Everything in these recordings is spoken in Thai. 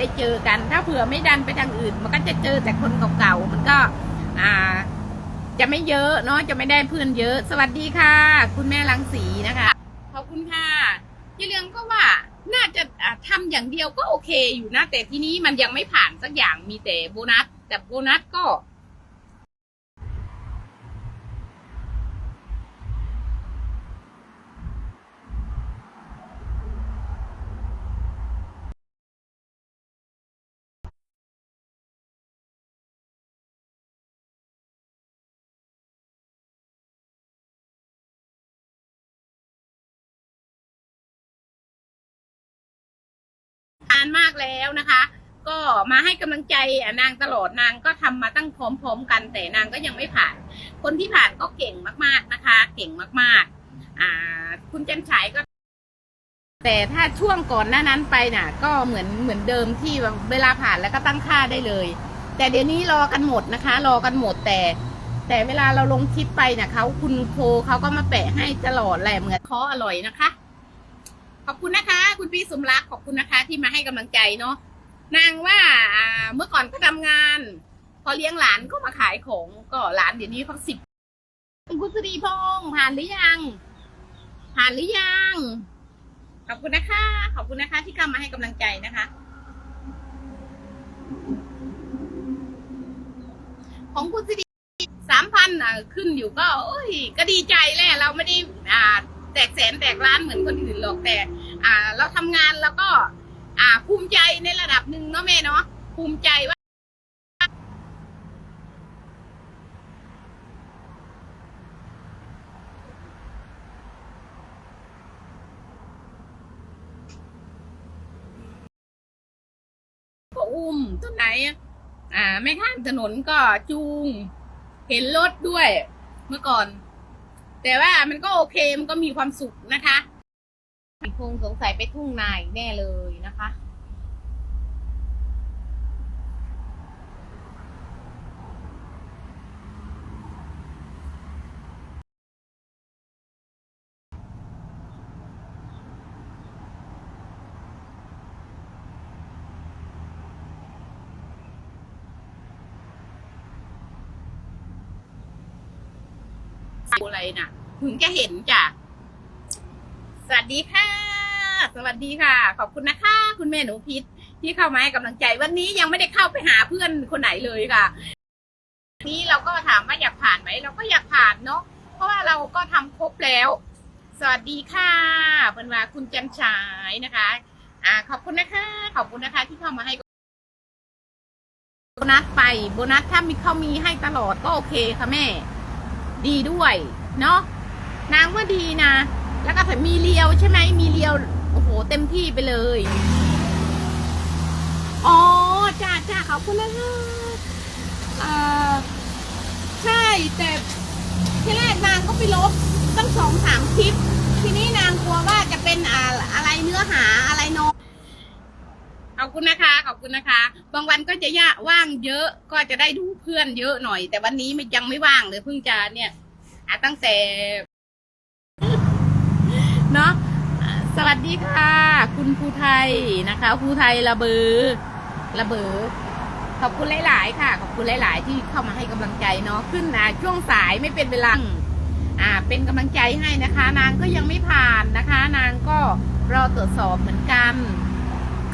ได้เจอกัน ถ้าเผื่อไม่ดันไปทางอื่น มันก็จะเจอแต่คนเก่าๆมันก็ อ่า จะไม่เยอะเนาะจะไม่ได้เพื่อนเยอะ สวัสดีค่ะ คุณแม่ลังสีนะคะขอบคุณค่ะยี่เรืองก็ว่าน่าจะทำทำอย่างเดียวก็โอเคอยู่นะแต่ที่นี้มันยังไม่ผ่านสักอย่างมีแต่โบนัส แต่โบนัสก็ มากแล้วนะคะ ก็มาให้กำลังใจนางตลอดนางก็ทำมาตั้งพร้อมๆกัน แต่นางก็ยังไม่ผ่าน คนที่ผ่านก็เก่งมากๆนะคะ เก่งมากๆ อ่า คุณจันฉายก็ แต่ถ้าช่วงก่อนหน้านั้นไปน่ะ ก็เหมือนเหมือนเดิมที่เวลาผ่านแล้วก็ตั้งค่าได้เลย แต่เดี๋ยวนี้รอกันหมดนะคะ รอกันหมดแต่แต่เวลาเราลงคลิปไปน่ะเขาคุณโคเขาก็มาแปะให้ตลอดแหละเหมือนคออร่อยนะคะ อบคุณนะคะ คุณพี่สมรักขอบคุณนะคะ ที่มาให้กำลังใจเนาะนางว่าเมื่อก่อนก็ทำงาน พอเลี้ยงหลานก็มาขายของก็หลานเดี๋ยวนี้เขาสิบคุณสุรีพงษ์ผ่านหรือยัง ผ่านหรือยังขอบคุณนะคะ ขอบคุณนะคะ ที่เข้ามาให้กำลังใจนะคะ ของคุณสิริสามพันขึ้นอยู่ก็โอ้ยก็ดีใจแหละเราไม่ได้อ่าแตกแสนแตกล้านเหมือนคนอื่นหรอกแต่ อ่า เราทำงานแล้วก็ อ่า ภูมิใจในระดับหนึ่งเนาะแม่เนาะภูมิใจว่าก็อุ้มต้นไหน อ่า ไม่ข้ามถนนก็จูง เห็นรถด้วยเมื่อก่อน แต่ว่ามันก็โอเคมันก็มีความสุขนะคะ คงสงสัยไปทุ่งนาอีกแน่เลยนะคะ อะไรน่ะ ถึงจะเห็นจ้ะ สวัสดีค่ะ สวัสดีค่ะ ขอบคุณนะคะ คุณแม่หนูพิษที่เข้ามาให้กำลังใจวันนี้ยังไม่ได้เข้าไปหาเพื่อนคนไหนเลยค่ะ นี้เราก็ถามว่าอยากผ่านไหมเราก็อยากผ่านเนาะเพราะว่าเราก็ทำครบแล้ว สวัสดีค่ะเป็นว่าคุณจันฉายนะคะ อ่า ขอบคุณนะคะ ขอบคุณนะคะที่เข้ามาให้โบนัสไปโบนัสถ้ามีเขามีให้ตลอดก็โอเคค่ะแม่ ดีด้วย เนาะนางว่าดีนะ แล้วก็แถมมีเลียวใช่ไหมมีเลียว โอ้โห เต็มที่ไปเลย อ๋อจ้าจ้าขอบคุณนะคะอ่าใช่แต่ที่แรกนางก็ไปลบตั้งสองสามคลิป ทีนี้นางกลัวว่าจะเป็นอะไรเนื้อหาอะไรโนขอบคุณนะคะ ขอบคุณนะคะ บางวันก็จะยะว่างเยอะก็จะได้ดูเพื่อนเยอะหน่อย แต่วันนี้ยังไม่ว่างเลยเพิ่งจะเนี่ยอะตั้งแต่ เนาะสวัสดีค่ะ คุณภูไทยนะคะภูไทยระเบือระเบือขอบคุณหลาย ๆ ค่ะ ขอบคุณหลาย ๆ ที่เข้ามาให้กำลังใจเนาะขึ้นนะช่วงสายไม่เป็นเวลาอ่า เป็นกำลังใจให้นะคะ นางก็ยังไม่ผ่านนะคะ นางก็รอตรวจสอบเหมือนกัน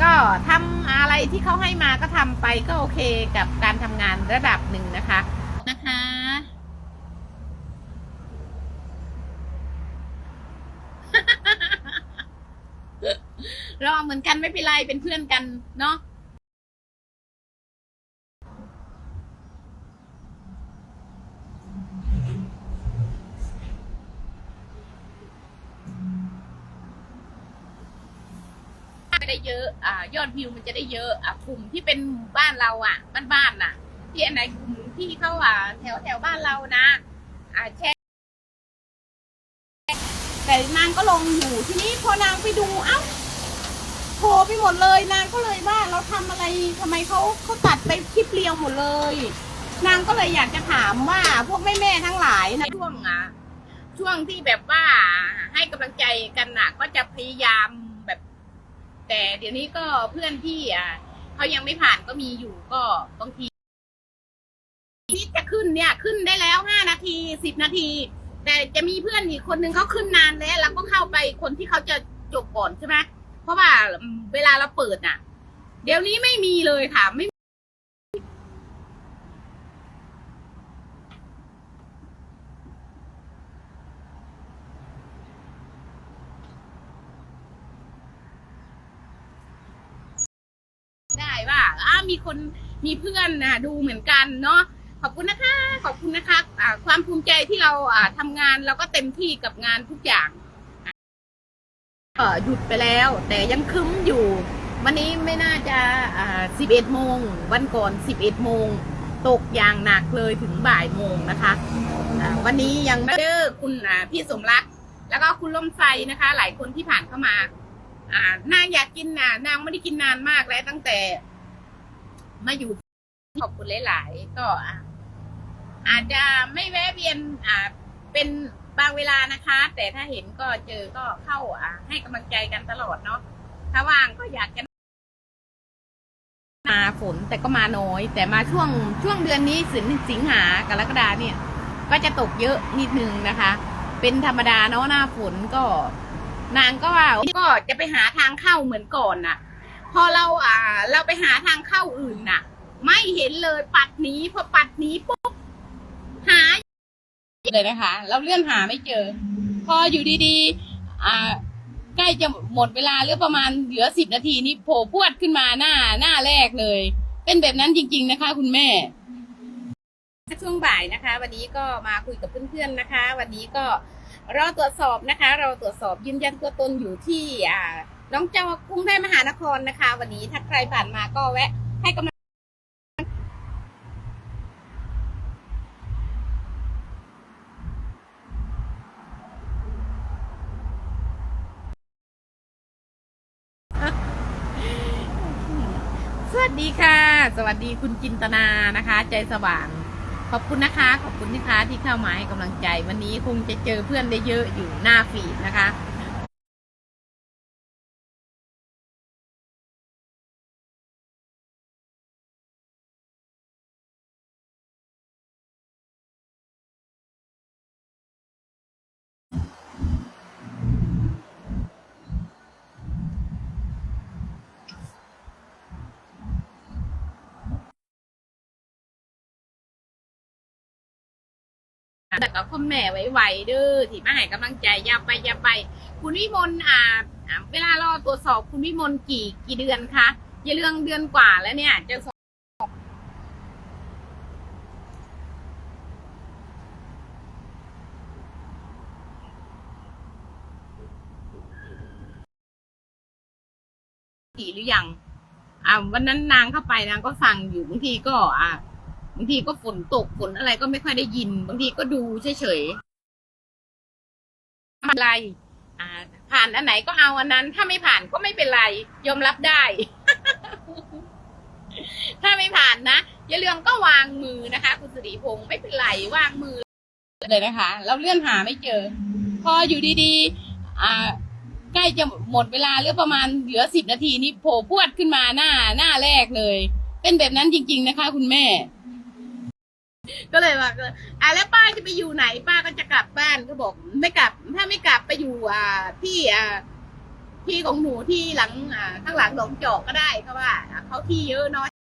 ก็ทำอะไรที่เขาให้มาก็ทำไปก็โอเคกับการทำงานระดับหนึ่งนะคะนะคะ รอเหมือนกันไม่เป็นไรเป็นเพื่อนกันเนาะไม่ได้เยอะอ่ายอดวิวมันจะได้เยอะอะกลุ่มที่เป็นหมู่บ้านเราอะบ้านๆน่ะ ที่อันไหนกลุ่มที่เขาอะแถวแถวบ้านเรานะอ่าแชร์แต่นางก็ลงอยู่ทีนี้พอนางไปดูเอ้า โทรไปหมดเลย นางก็เลยว่าเราทำอะไรทำไมเขาเขาตัดไปคลิปเรียวหมดเลย นางก็เลยอยากจะถามว่าพวกแม่ๆทั้งหลายในช่วงอะช่วงที่แบบว่าให้กำลังใจกันน่ะ ก็จะพยายามแบบ แต่เดี๋ยวนี้ก็เพื่อนที่อะเขายังไม่ผ่านก็มีอยู่ก็บางทีที่จะขึ้นเนี่ยขึ้นได้แล้วห้านาทีสิบนาที แต่จะมีเพื่อนอีกคนนึงเขาขึ้นนานแล้วแล้วก็เข้าไปคนที่เขาจะจบก่อนใช่ไหม เพราะว่าเวลาเราเปิดน่ะ เดี๋ยวนี้ไม่มีเลยค่ะ ไม่ได้ว่าอ้ามีคนมีเพื่อนนะดูเหมือนกันเนาะขอบคุณนะคะ ขอบคุณนะคะอ่าความภูมิใจที่เราอ่าทำงานเราก็เต็มที่กับงานทุกอย่าง หยุดไปแล้ว แต่ยังคึ้มอยู่ วันนี้ไม่น่าจะอ่าสิบเอ็ดโมงวันก่อนสิบเอ็ดโมงตกอย่างหนักเลยถึงบ่ายโมงนะคะอ่าวันนี้ยังไม่เจอคุณอ่าพี่สมรัก แล้วก็คุณล่มไฟนะคะ หลายคนที่ผ่านเข้ามา อ่านางอยากกินนะนางไม่ได้กินนานมากแล้วตั้งแต่ มาอยู่ขอบคุณหลาย ๆ ก็อะอาจจะไม่แวะเวียนอ่าเป็น บางเวลานะคะ แต่ถ้าเห็นก็เจอก็เข้าอะให้กำลังใจกันตลอดเนาะถ้าว่างก็อยากจะมาฝนแต่ก็มาน้อย แต่มาช่วงช่วงเดือนนี้สิงสิงหากรกฎาเนี่ย ก็จะตกเยอะนิดนึงนะคะ เป็นธรรมดาเนาะหน้าฝนก็ นางก็ว่าก็จะไปหาทางเข้าเหมือนก่อนน่ะ พอเราอ่า เราไปหาทางเข้าอื่นน่ะ ไม่เห็นเลยปัดหนีพอปัดหนีปุ๊บหา เลยนะคะ เราเลื่อนหาไม่เจอ พออยู่ดีๆอ่าใกล้จะหมดเวลาหลือประมาณเหลือสิบนาทีนี่โผล่พวดขึ้นมาหน้าหน้าแรกเลย เป็นแบบนั้นจริง ๆนะคะ คุณแม่ช่วงบ่ายนะคะ วันนี้ก็มาคุยกับเพื่อนๆนะคะ วันนี้ก็รอตรวจสอบนะคะ เราตรวจสอบยืนยันตัวตนอยู่ที่อ่าน้องเจ้ากรุงเทพมหานครนะคะ วันนี้ถ้าใครผ่านมาก็แวะให้กำลังสวัสดีค่ะ สวัสดีคุณจินตนานะคะ ใจสว่าง ขอบคุณนะคะ ขอบคุณนะคะที่เข้ามาให้กำลังใจ วันนี้คงจะเจอเพื่อนได้เยอะอยู่หน้าฟีดนะคะ แต่ก็คุณแม่ไวๆเด้อที่มาให้กำลังใจอย่าไปอย่าไป คุณวิมลอ่าอ่าเวลารอตรวจสอบคุณวิมลกี่กี่เดือนคะอย่าเรื่องเดือนกว่าแล้วเนี่ยจะสอบกี่หรือยังอ่าวันนั้นนางเข้าไปนางก็ฟังอยู่บางทีก็อ่า บางทีก็ฝนตกฝนอะไรก็ไม่ค่อยได้ยิน บางทีก็ดูเฉยๆไม่เป็นไรอ่า ผ่านอันไหนก็เอาอันนั้น ถ้าไม่ผ่านก็ไม่เป็นไร ยอมรับได้ ถ้าไม่ผ่านนะอย่าเรื่องก็วางมือนะคะ คุณสิริพงศ์ไม่เป็นไรวางมือเลยนะคะเราเลื่อนหาไม่เจอ พออยู่ดีๆ อ่าใกล้จะหมดเวลาเหลือประมาณเหลือสิบนาทีนี่โผล่พวดขึ้นมาหน้าหน้าแรกเลย เป็นแบบนั้นจริง ๆ นะคะ คุณแม่ ก็เลยว่าอะแล้วป้าจะไปอยู่ไหน ป้าก็จะกลับบ้านก็บอก ไม่กลับ ถ้าไม่กลับไปอยู่อ่าที่อ่าที่ของหนูที่หลังอ่าข้างหลังหลงจอกก็ได้เพราะว่าเขาที่เยอะเน้อยทาย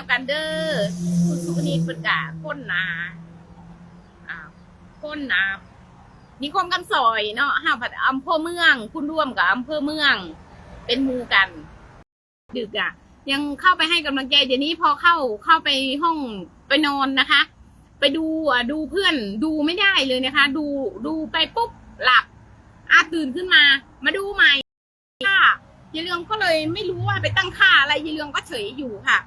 เอากันเด้อคุณสุนีเป็นกะคนนาอ่าคนนานิคมกันซอยเนาะห้าผัดอำเภอเมือง คุณร่วมกับอำเภอเมือง เป็นมูกัน ดึกอะ่ะ ยังเข้าไปให้กำลังใจเดี๋ยวนี้พอเข้าเข้าไปห้องไปนอนนะคะ ไปดูอะดูเพื่อนดูไม่ได้เลยนะคะ ดูดูไปปุ๊บหลับอาตื่นขึ้นมา มาดูใหม่ค่ะยายเรืองก็เลยไม่รู้ว่าไปตั้งค่าอะไรยายเรืองก็เฉยอยู่ค่ะ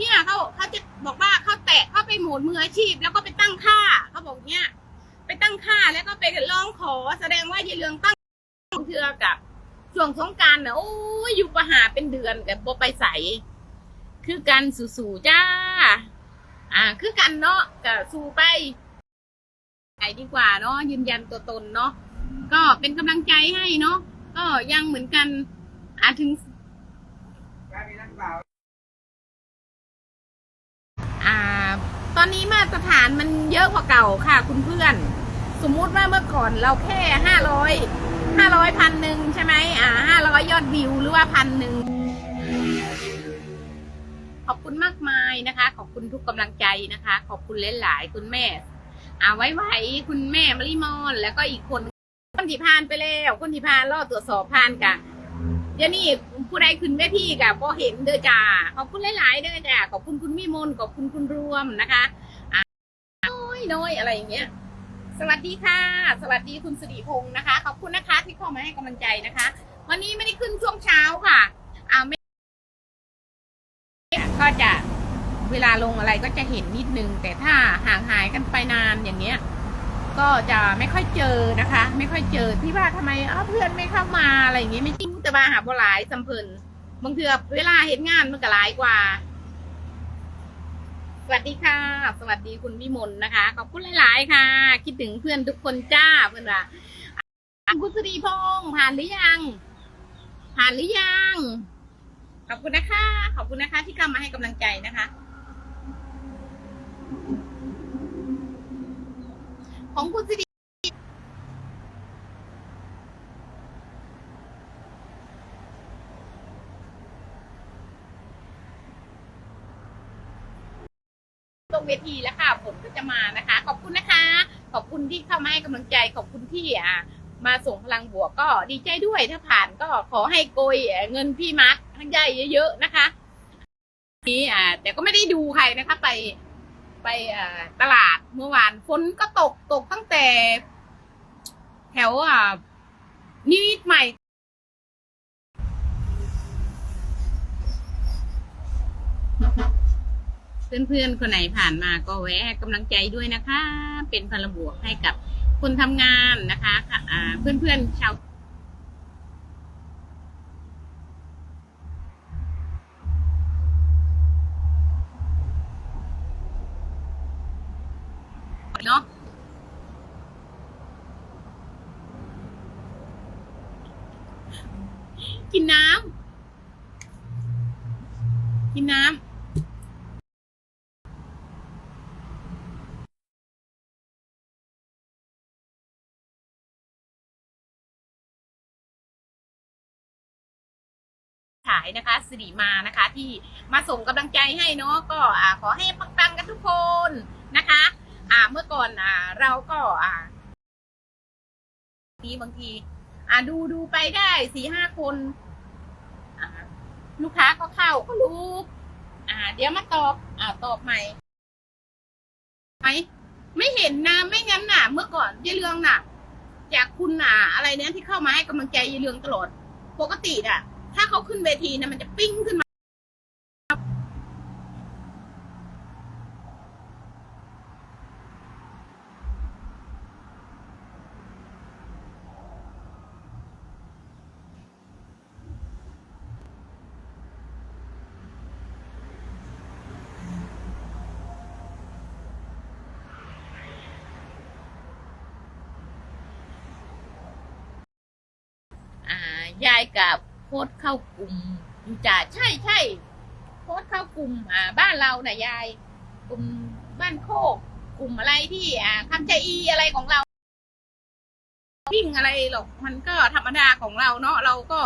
เนี่ยเขาเขาจะบอกว่าเขาแตะเขาไปหมดมืออาชีพ แล้วก็ไปตั้งค่าเขาบอกเนี่ยไปตั้งค่าแล้วก็ไปร้องขอแสดงว่ายายเรืองตั้งเทือกับช่วงสงการเนะโอ้ยอยู่ประหาเป็นเดือนกับบไปใสคือกันสู่ๆจ้า อ่า คือกันเนาะกับสู่ไปไปดีกว่าเนาะยืนยันตัวตนเนาะก็เป็นกำลังใจให้เนาะก็ยังเหมือนกันอาถึง ตอนนี้มาตรฐานมันเยอะกว่าเก่าค่ะ คุณเพื่อน สมมุติว่าเมื่อก่อนเราแค่ห้าร้อยห้าร้อยพันหนึ่งใช่ไหมอ่าห้าร้อยยอดวิวหรือว่าพันหนึ่งขอบคุณมากมายนะคะ ขอบคุณทุกกำลังใจนะคะ ขอบคุณหลายๆคุณแม่อ่าไว้ไว้คุณแม่มะลิมอน แล้วก็อีกคนคนที่พานไปแล้ว คนที่พานรอตรวจสอบพานกะ เดี๋ยวนี้ผู้ใดขึ้นเวทีกับพอเห็นเด้อจ้าขอบคุณหลายๆเด้อจ้าขอบคุณคุณวิมลขอบคุณคุณรวมนะคะอ่าน้อยน้อยอะไรอย่างเงี้ย สวัสดีค่ะ สวัสดีคุณสิริพงศ์นะคะ ขอบคุณนะคะที่เข้ามาให้กำลังใจนะคะ วันนี้ไม่ได้ขึ้นช่วงเช้าค่ะอ่าไม่ก็จะเวลาลงอะไรก็จะเห็นนิดนึง แต่ถ้าห่างหายกันไปนานอย่างเงี้ย ก็จะไม่ค่อยเจอนะคะ ไม่ค่อยเจอที่ว่าทำไมอ้าเพื่อนไม่เข้ามาอะไรอย่างเงี้ยไม่จริง แต่ว่าหาบ่หลายสัมเพิ่นบางเทือเวลาเห็นงานมันก็หลายกว่า สวัสดีค่ะ สวัสดีคุณวิมลนะคะ ขอบคุณหลาย ๆ ค่ะ คิดถึงเพื่อนทุกคนจ้าเพื่อนว่าอะคุณสุรีพงษ์ผ่านหรือยัง ผ่านหรือยัง ขอบคุณนะคะ ขอบคุณนะคะ ที่เข้ามาให้กำลังใจนะคะของคุณสิ เวทีแล้วค่ะฝนก็จะมานะคะ ขอบคุณนะคะ ขอบคุณที่เข้ามาให้กำลังใจ ขอบคุณที่อ่ามาส่งพลังบวกก็ดีใจด้วยถ้าผ่านก็ขอให้โกยเงินพี่มาร์คทั้งใหญ่เยอะๆนะคะนี่อ่าแต่ก็ไม่ได้ดูใครนะคะ ไปไปอ่าตลาดเมื่อวานฝนก็ตกตกตั้งแต่ แถวอ่านิมิตใหม่ เพื่อนๆคนไหนผ่านมาก็แวะกำลังใจด้วยนะคะ เป็นพลังบวกให้กับคนทำงานนะคะะเพื่อนๆชาวเนาะกินน้ำกินน้ำายนะคะสิริมานะคะที่มาส่งกำลังใจให้เนาะก็ขอให้ปังๆกันทุกคนนะคะอ่าเมื่อก่อนอ่าเราก็อ่านี้บางทีอ่าดูดูไปได้สี่ห้าคนลูกค้าก็เข้าก็รู้อ่าเดี๋ยวมาตอบอ่าตอบใหม่ไหมไม่เห็นนะไม่งั้นน่ะ เมื่อก่อนยายเรืองน่ะ จากคุณน่ะ อะไรเนี่ยที่เข้ามาให้กำลังใจยายเรืองตลอดปกติน่ะ ถ้าเขาขึ้นเวทีนะมันจะปิ้งขึ้นมาอ่ายายกับ โพสเข้ากลุ่มอยู่จ่าใช่ใช่โพสเข้ากลุ่มอ่าบ้านเราน่ะยาย กลุ่มบ้านโคก กลุ่มอะไรที่อ่าคำใจอีอะไรของเราวิ่งอะไรหรอกมันก็ธรรมดาของเราเนาะเราก็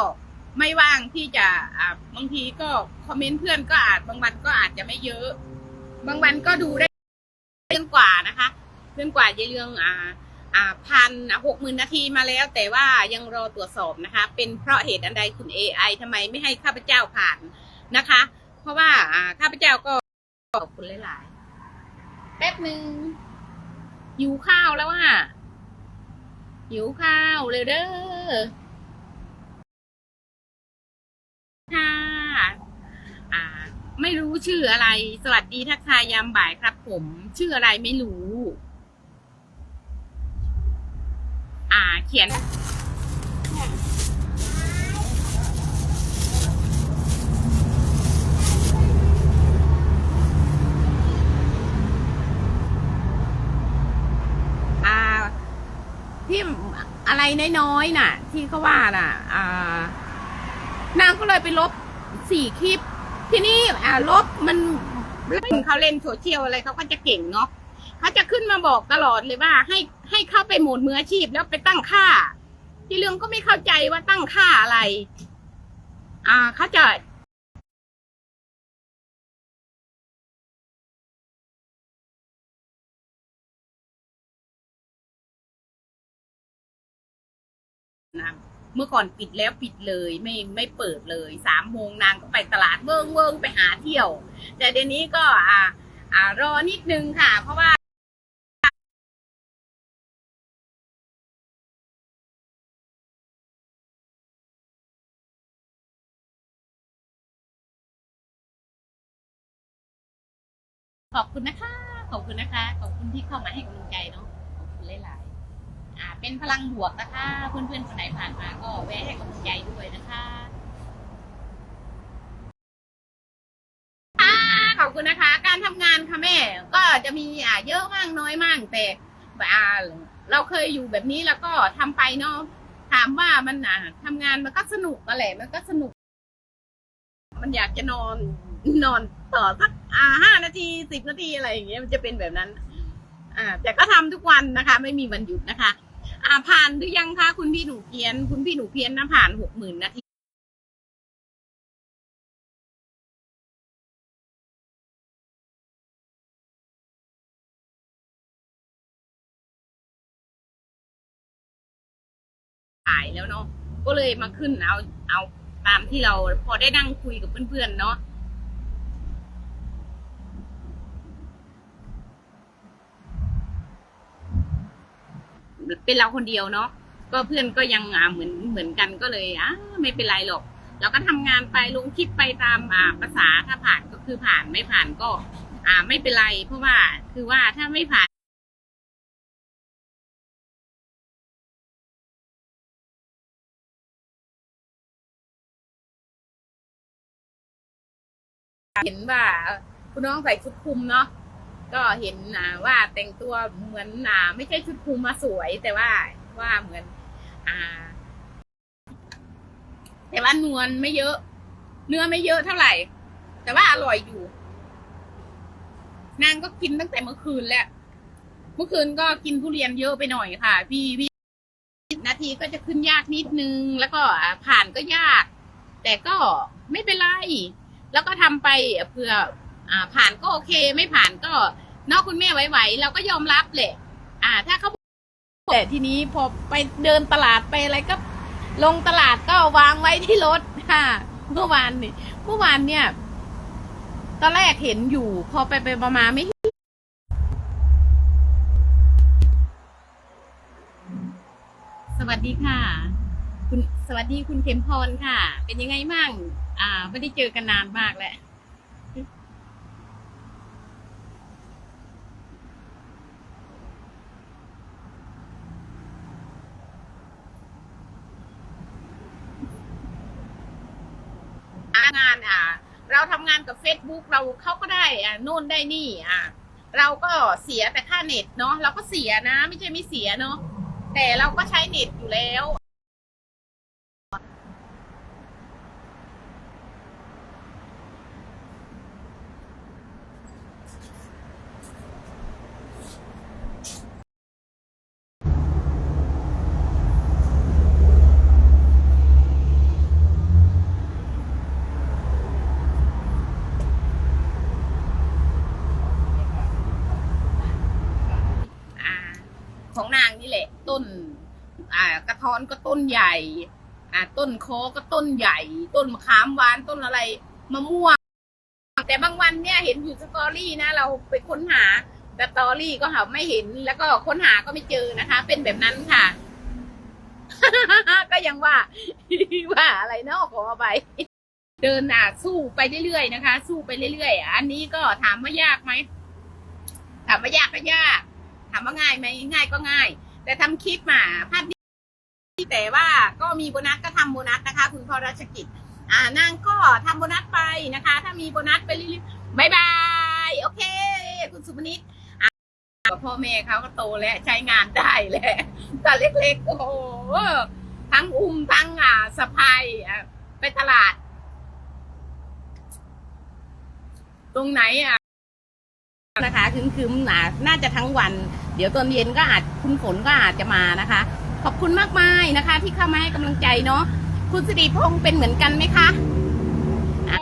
ไม่ว่างที่จะอ่าบางทีก็คอมเมนต์เพื่อนก็อาจบางวันก็อาจจะไม่เยอะ บางวันก็ดูได้เรื่องกว่านะคะเรื่องกว่ายายเรื่องอ่า พันหกหมื่นนาทีมาแล้ว แต่ว่ายังรอตรวจสอบนะคะ เป็นเพราะเหตุอันใดคุณ AI ทำไมไม่ให้ข้าพเจ้าผ่านนะคะ เพราะว่าข้าพเจ้าก็ขอบคุณหลาย ๆ แป๊บหนึ่งหิวข้าวแล้วอะหิวข้าวเร็วเด้อค่ะไม่รู้ชื่ออะไร สวัสดีทักทายยามบ่ายครับผม ชื่ออะไรไม่รู้ อ่า เขียนอ่าที่อะไรน้อยๆน่ะ ที่เขาว่าน่ะ อ่านางก็เลยไปลบสี่คลิป ที่นี่อ่าลบมันเขาเล่นโซเชียลอะไรเขาก็จะเก่งเนาะ เขาจะขึ้นมาบอกตลอดเลยว่า ให้ให้เข้าไปหมดมืออาชีพแล้วไปตั้งค่า ที่เรื่องก็ไม่เข้าใจว่าตั้งค่าอะไร อ่าเขาจะนะเมื่อก่อนปิดแล้วปิดเลยไม่ไม่เปิดเลยสามโมงนางก็ไปตลาดเวิ้งเวิ้งไปหาเที่ยว แต่เดี๋ยวนี้ก็อ่าอ่ารอนิดนึงค่ะ เพราะว่า ขอบคุณนะคะ ขอบคุณนะคะ ขอบคุณที่เข้ามาให้กำลังใจเนาะ ขอบคุณหลายๆอ่า เป็นพลังบวกนะคะ เพื่อนๆคนไหนผ่านมาก็แวะให้กำลังใจด้วยนะคะอ่าขอบคุณนะคะ การทำงานค่ะแม่ ก็จะมีอ่าเยอะมากน้อยมากแต่อ่าเราเคยอยู่แบบนี้แล้วก็ทำไปเนาะถามว่ามันอ่าทำงานมันก็สนุกนั่นแหละมันก็สนุก มันอยากจะนอนนอนต่อสัก อ่าห้านาทีสิบนาทีอะไรอย่างเงี้ยมันจะเป็นแบบนั้น อ่า แต่ก็ทำทุกวันนะคะ ไม่มีวันหยุดนะคะ อ่าผ่านหรือยังคะคุณพี่หนูเพียน คุณพี่หนูเพียนนะผ่านหกหมื่นนาทีขายแล้วเนาะก็เลยมาขึ้นเอาเอาตามที่เราพอได้นั่งคุยกับเพื่อนๆเนาะ เป็นเราคนเดียวเนาะก็เพื่อนก็ยังอ่าเหมือนเหมือนกันก็เลยอ่าไม่เป็นไรหรอกเราก็ทำงานไปลงคลิปไปตามอ่าภาษาถ้าผ่านก็คือผ่านไม่ผ่านก็ อ่าไม่เป็นไร เพราะว่าคือว่าถ้าไม่ผ่านเห็นว่าคุณน้องใส่ชุดคลุมเนาะ ก็เห็นอ่าว่าแต่งตัวเหมือนอ่าไม่ใช่ชุดคลุมมาสวย แต่ว่าว่าเหมือน อ่า แต่ว่านวลไม่เยอะ เนื้อไม่เยอะเท่าไหร่ แต่ว่าอร่อยอยู่ นางก็กินตั้งแต่เมื่อคืนแล้วเมื่อคืนก็กินทุเรียนเยอะไปหน่อยค่ะ พี่พี่นาทีก็จะขึ้นยากนิดนึง แล้วก็ผ่านก็ยาก แต่ก็ไม่เป็นไร แล้วก็ทำไปเพื่อผ่านก็โอเค ไม่ผ่านก็ นอกคุณแม่ไหวๆเราก็ยอมรับแหละ อ่า ถ้าเขาแต่ทีนี้พอไปเดินตลาดไปอะไรก็ ลงตลาดก็วางไว้ที่รถค่ะ เมื่อวานนี่เมื่อวานเนี่ยตอนแรกเห็นอยู่ พอไปไปประมาไม่สวัสดีค่ะ คุณสวัสดีคุณเข็มพรค่ะ เป็นยังไงบ้างอ่า ไม่ได้เจอกันนานมากแล้ว งานอ่า เรานกับ Facebook เราเขาก็ได้อ่าโน่นได้นี่อ่าเราก็เสียแต่ค่าเน็ตเนาะเราก็เสียนะ ไม่ใช่ไม่เสียเนาะแต่เราก็ใช้เน็ตอยู่แล้ว อ่า ของนางนี่แหละ ต้น อ่ากระท้อนก็ต้นใหญ่ อ่า ต้นโคก็ต้นใหญ่ ต้นมะขามหวานต้นอะไรมะม่วง แต่บางวันเนี่ยเห็นอยู่สตอรี่นะ เราไปค้นหาสตอรี่ก็หาไม่เห็นแล้วก็ค้นหาก็ไม่เจอนะคะ เป็นแบบนั้นค่ะ ก็ยังว่า ว่าอะไรเนาะขอไปเดินอะสู้ไปเรื่อยๆนะคะ สู้ไปเรื่อยๆอันนี้ก็ถามว่ายากไหมถามว่ายากก็ยาก ถามว่าง่ายไหมง่ายก็ง่าย แต่ทำคลิปมาภาพนี้แต่ว่าก็มีโบนัสก็ทำโบนัสนะคะ คุณพ่อราชกิจ อ่านางก็ทำโบนัสไปนะคะ ถ้ามีโบนัสไปเรื่อยๆบายบายโอเค คุณสุมนิตพ่อแม่เขาก็โตแล้วใช้งานได้แล้วแต่เล็กๆโอ้โหทั้งอุ้มทั้งอ่าสะพายไปตลาด ตรงไหนอะ นะคะคืมๆนะน่าจะทั้งวัน เดี๋ยวตอนเย็นก็อาจคุณฝนก็อาจจะมานะคะ ขอบคุณมากมายนะคะ ที่เข้ามาให้กำลังใจเนาะคุณสิริพงษ์เป็นเหมือนกันไหมคะ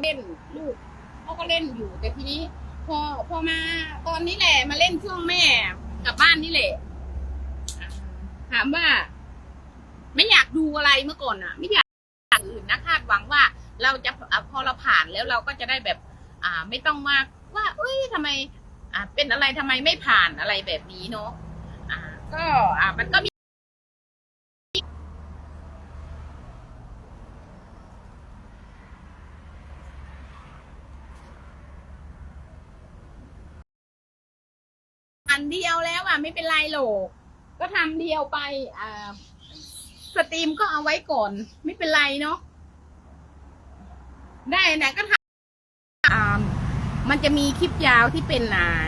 เล่นลูกเขาก็เล่นอยู่แต่ทีนี้พอพอมาตอนนี้แหละมาเล่นช่วงแม่กลับบ้านนี่แหละ ถามว่า ไม่อยากดูอะไรเมื่อก่อนอะไม่อยากอย่างอื่นนะคาดหวังว่า เราจะพอเราผ่านแล้วเราก็จะได้แบบ อ่า ไม่ต้องมาว่า เอ้ยทำไม อ่าเป็นอะไรทำไมไม่ผ่านอะไรแบบนี้เนาะอ่า ก็อ่ามันก็มีอันเดียวแล้วอะไม่เป็นไรหรอกก็ทำเดียวไปอ่าสตรีมก็เอาไว้ก่อน ไม่เป็นไรเนาะได้นะก็ทำอ่า มันจะมีคลิปยาวที่เป็นอ่า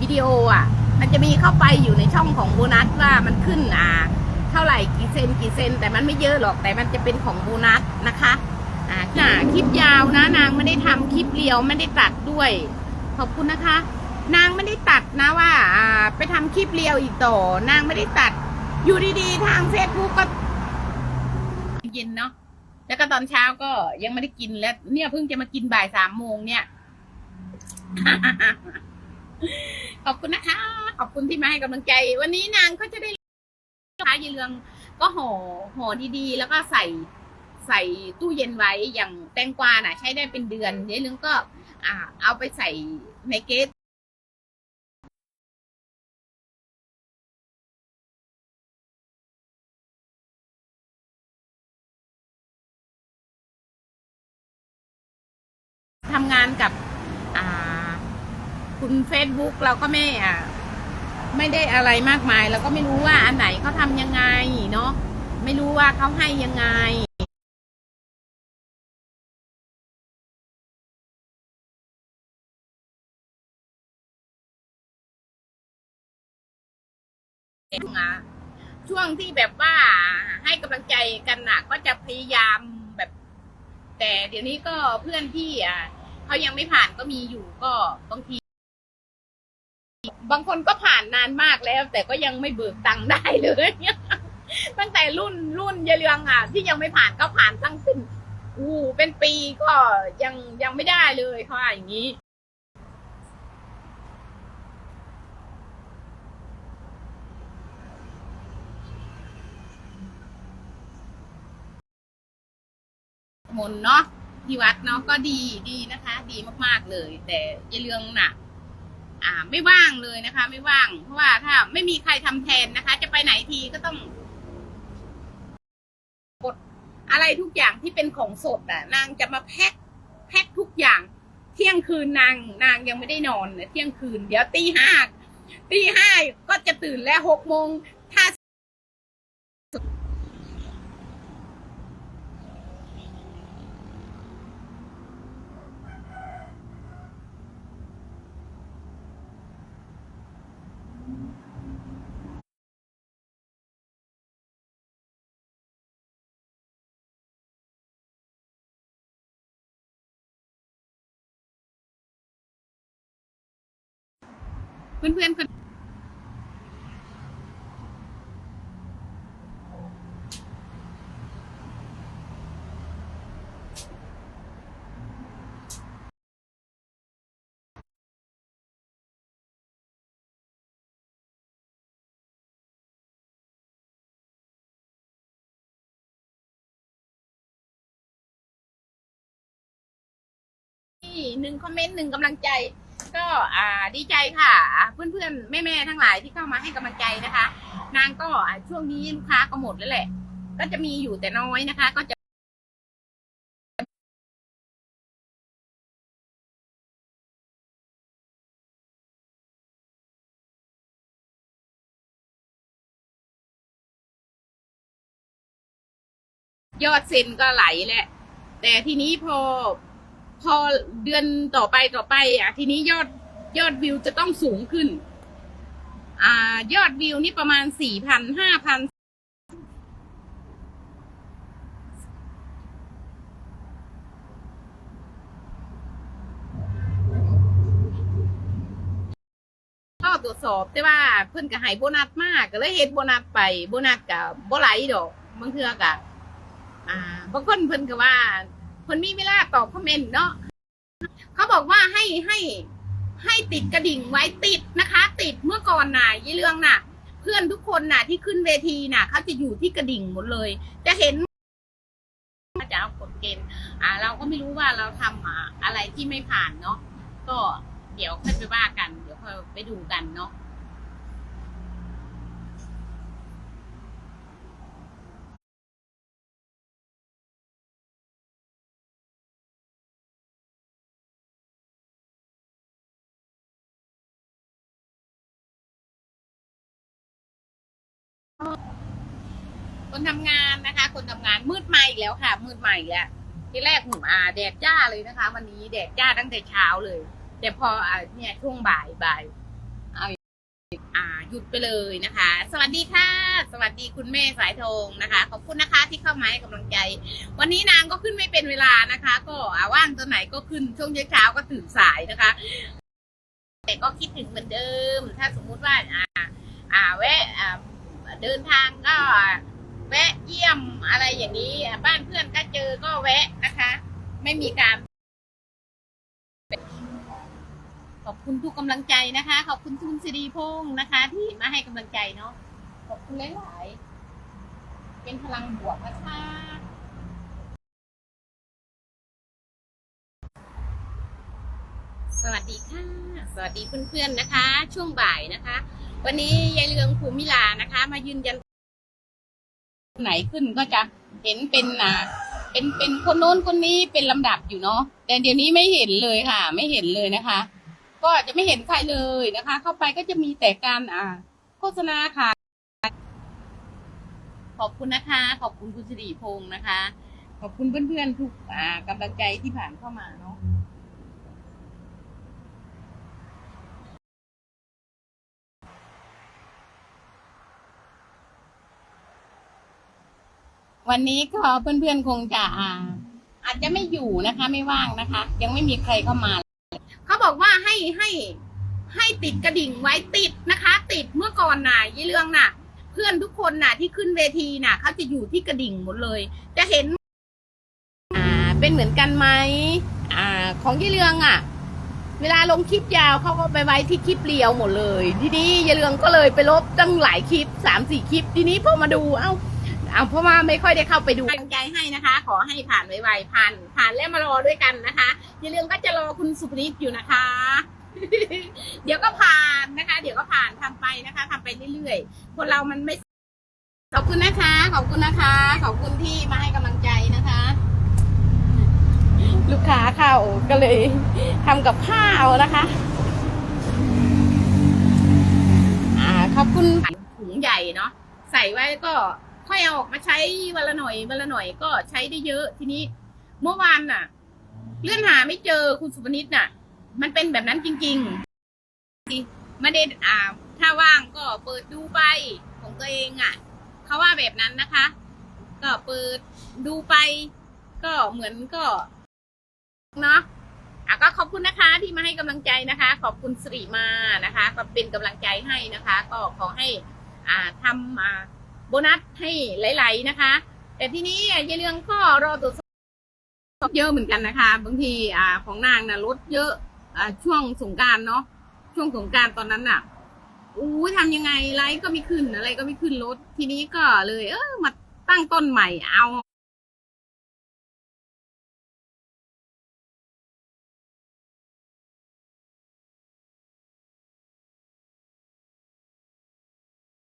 วิดีโออะ มันจะมีเข้าไปอยู่ในช่องของโบนัสว่ามันขึ้นอ่า เท่าไหร่กี่เซนกี่เซน แต่มันไม่เยอะหรอกแต่มันจะเป็นของโบนัสนะคะอ่าน่ะคลิปยาวนะนางไม่ได้ทำคลิปเรียวไม่ได้ตัดด้วย ขอบคุณนะคะ นางไม่ได้ตัดนะว่าอ่าไปทำคลิปเรียวอีกต่อ นางไม่ได้ตัด อยู่ดีๆ ทางเฟซบุ๊กก็เย็นเนาะแล้วก็ตอนเช้าก็ยังไม่ได้กินแล้วเนี่ยเพิ่งจะมากินบ่ายสามโมงเนี่ย ขอบคุณนะคะ ขอบคุณที่มาให้กำลังใจ วันนี้นางก็จะได้ค้ายายเรืองก็ห่อห่อดีๆ แล้วก็ใส่ใส่ตู้เย็นไว้อย่างแตงกวาน่ะ ใช้ได้เป็นเดือนยายเรืองก็ อ่า เอาไปใส่ในเกสทำงานกับ คุณ Facebook เราก็ไม่อ่าไม่ได้อะไรมากมายแล้วก็ไม่รู้ว่าอันไหนเขาทำยังไงเนาะไม่รู้ว่าเขาให้ยังไงช่วงที่แบบว่าให้กำลังใจกันน่ะ ก็จะพยายามแบบ แต่เดี๋ยวนี้ก็เพื่อนที่อะเขายังไม่ผ่านก็มีอยู่ก็บางที บางคนก็ผ่านนานมากแล้ว แต่ก็ยังไม่เบิกตังค์ได้เลยตั้งแต่รุ่นรุ่นยายเรืองอะ ที่ยังไม่ผ่านก็ผ่านตั้งเป็นอู้เป็นปีก็ยังยังไม่ได้เลยเขาว่าอย่างนี้ มนเนาะที่วัดเนาะก็ดีดีนะคะ ดีมากๆเลย แต่ยายเรืองหน่ะ อ่าไม่ว่างเลยนะคะ ไม่ว่าง เพราะว่าถ้าไม่มีใครทำแทนนะคะ จะไปไหนทีก็ต้องกดอะไรทุกอย่างที่เป็นของสดอะ นางจะมาแพ็คแพ็คทุกอย่าง เที่ยงคืนนาง นางยังไม่ได้นอนเนี่ยเที่ยงคืน เดี๋ยวตีห้าตีห้าก็จะตื่นแล้วหกโมงถ้า เพื่อนๆคนที่หนึ่งคอมเมนต์หนึ่งกำลังใจ ก็อ่าดีใจค่ะอ่าเพื่อนๆแม่ๆทั้งหลายที่เข้ามาให้กำลังใจนะคะ นางก็อ่าช่วงนี้ลูกค้าก็หมดแล้วแหละ ก็จะมีอยู่แต่น้อยนะคะ ก็จะยอดเซ็นก็ไหลแหละ แต่ทีนี้พอ พอเดือนต่อไปต่อไป อะ ทีนี้ยอดยอดวิวจะต้องสูงขึ้น อ่า ยอดวิวนี่ประมาณสี่พันห้าพันก็ตรวจสอบแต่ว่าเพิ่อนก็ให้โบนัสมากก็เลยเฮ็ดโบนัสไปโบนัสกับโบไหลดอกบางเทื่อก็อ่าบางคนเพิ่อนก็ว่า เพิ่นมีเวลาตอบคอมเมนต์เนาะเขาบอกว่าให้ให้ให้ติดกระดิ่งไว้ติดนะคะ ติดเมื่อก่อนน่ะยี่เรื่องน่ะ เพื่อนทุกคนน่ะ ที่ขึ้นเวทีน่ะเขาจะอยู่ที่กระดิ่งหมดเลย จะเห็นจะเอากฎเกณฑ์อ่า เราก็ไม่รู้ว่าเราทำอ่าอะไรที่ไม่ผ่านเนาะก็เดี๋ยวค่อยไปว่ากัน เดี๋ยวค่อยไปดูกันเนาะ คนทำงานนะคะ คนทำงานมืดมาอีกแล้วค่ะ มืดมาอีกแล้วที่แรกผมอ่าแดดจ้าเลยนะคะ วันนี้แดดจ้าตั้งแต่เช้าเลย แต่พออ่าเนี่ยช่วงบ่ายบ่ายเอาอ่าหยุดไปเลยนะคะ สวัสดีค่ะ สวัสดีคุณแม่สายธงนะคะ ขอบคุณนะคะที่เข้ามาให้กำลังใจ วันนี้นางก็ขึ้นไม่เป็นเวลานะคะ ก็อ่าว่างตัวไหนก็ขึ้นช่วงเช้าๆก็ตื่นสายนะคะ แต่ก็คิดถึงเหมือนเดิม ถ้าสมมุติว่าอ่า อ่าแวะอ่า เดินทางก็แวะเยี่ยมอะไรอย่างนี้ บ้านเพื่อนก็เจอก็แวะนะคะ ไม่มีการขอบคุณทุกกำลังใจนะคะ ขอบคุณคุณสิริพงศ์นะคะ ที่มาให้กำลังใจเนาะขอบคุณหลายๆเป็นพลังบวกนะคะสวัสดีค่ะ สวัสดีเพื่อนๆนะคะ ช่วงบ่ายนะคะ วันนี้ยายเรืองภูมิลานะคะ มายืนยันไหนขึ้นก็จะเห็นเป็นอ่าเป็นเป็นคนโน้นคนนี้เป็นลำดับอยู่เนาะแต่เดี๋ยวนี้ไม่เห็นเลยค่ะ ไม่เห็นเลยนะคะ ก็จะไม่เห็นใครเลยนะคะ เข้าไปก็จะมีแต่การอ่า โฆษณาค่ะ ขอบคุณนะคะ ขอบคุณคุณสิริพงศ์นะคะ ขอบคุณเพื่อนๆทุกอ่ากำลังใจที่ผ่านเข้ามาเนาะ วันนี้ก็เพื่อนๆคงจะอ่าอาจจะไม่อยู่นะคะ ไม่ว่างนะคะ ยังไม่มีใครเข้ามา เขาบอกว่าให้ให้ให้ติดกระดิ่งไว้ติดนะคะ ติดเมื่อก่อนน่ะยี่เรื่องน่ะ เพื่อนทุกคนน่ะ ที่ขึ้นเวทีน่ะเขาจะอยู่ที่กระดิ่งหมดเลย จะเห็น อ่า เป็นเหมือนกันไหมอ่า ของยี่เรื่องอะ เวลาลงคลิปยาวเขาก็ไปไว้ที่คลิปเรียวหมดเลย ทีนี้ยายเรืองก็เลยไปลบตั้งหลายคลิปสามสี่คลิป ทีนี้พอมาดูเอ้า เอาเพราะว่าไม่ค่อยได้เข้าไปดูกำลังใจให้นะคะ ขอให้ผ่านไวๆผ่าน ผ่านแล้วมารอด้วยกันนะคะอย่าลืมก็จะรอคุณสุพนิตอยู่นะคะ เดี๋ยวก็ผ่านนะคะ เดี๋ยวก็ผ่านทำไปนะคะทำไปเรื่อยๆคนเรามันไม่ ขอบคุณนะคะ ขอบคุณนะคะ ขอบคุณที่มาให้กำลังใจนะคะ ลูกค้าเข้าก็เลยทำกับข้าวนะคะอ่าขอบคุณถุงใหญ่เนาะใส่ไว้ก็ ค่อยเอาออกมาใช้วันละหน่อยวันละหน่อยก็ใช้ได้เยอะทีนี้ เมื่อวานน่ะ เลื่อนหาไม่เจอคุณสุพนิตน่ะ มันเป็นแบบนั้นจริงๆไม่ได้อ่า ถ้าว่างก็เปิดดูไปของตัวเองอะเขาว่าแบบนั้นนะคะ ก็เปิดดูไป ก็เหมือนก็เนาะอะก็ขอบคุณนะคะที่มาให้กำลังใจนะคะ ขอบคุณสิริมานะคะ ก็เป็นกำลังใจให้นะคะ ก็ขอให้ อ่าทำอ่า โบนัสให้หลายๆนะคะ แต่ที่นี้อะยายเรืองก็รอตรวจสอบเยอะเหมือนกันนะคะ บางทีอ่าของนางนะลดเยอะอ่าช่วงสงการเนาะช่วงสงการตอนนั้นน่ะอู้ทำยังไงไลฟ์ก็ไม่ขึ้นอะไรก็ไม่ขึ้นลดทีนี้ก็เลย เออมาตั้งต้นใหม่เอา